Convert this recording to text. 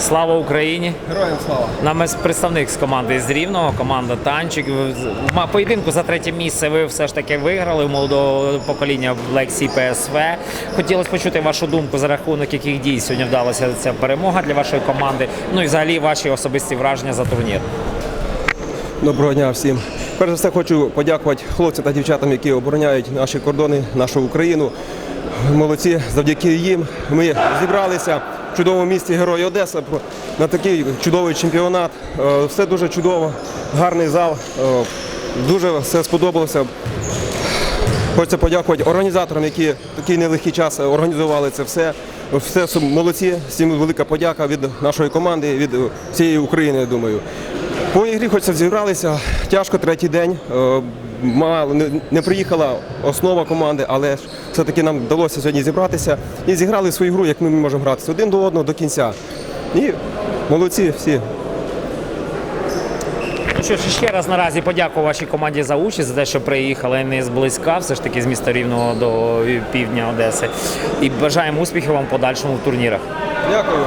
Слава Україні! Героям слава! Нами представник з команди з Рівного, команда Танчик. В поєдинку за третє місце ви все ж таки виграли у молодого покоління в Лексі ПСВ. Хотілося почути вашу думку за рахунок яких дій сьогодні вдалася ця перемога для вашої команди. Ну і взагалі ваші особисті враження за турнір. Доброго дня всім. Перш за все хочу подякувати хлопцям та дівчатам, які обороняють наші кордони, нашу Україну. Молодці, завдяки їм ми зібралися чудовому місті Герої Одеса на такий чудовий чемпіонат. Е, Все дуже чудово, гарний зал. Е, Дуже все сподобалося. Хочеться подякувати організаторам, які такий нелегкий час організували це все. Все молодці, всім велика подяка від нашої команди, від всієї України, я думаю. По ігрі хочеться зібралися. Тяжко третій день. Мало- не- Не приїхала основа команди, але ж все-таки нам вдалося сьогодні зібратися і зіграли свою гру, як ми можемо гратися один до одного до кінця. І молодці всі. Ну що ж, ще раз наразі подякую вашій команді за участь, за те, що приїхали не зблизька, все ж таки з міста Рівного до півдня Одеси. І бажаємо успіхів вам в подальшому в турнірах. Дякую.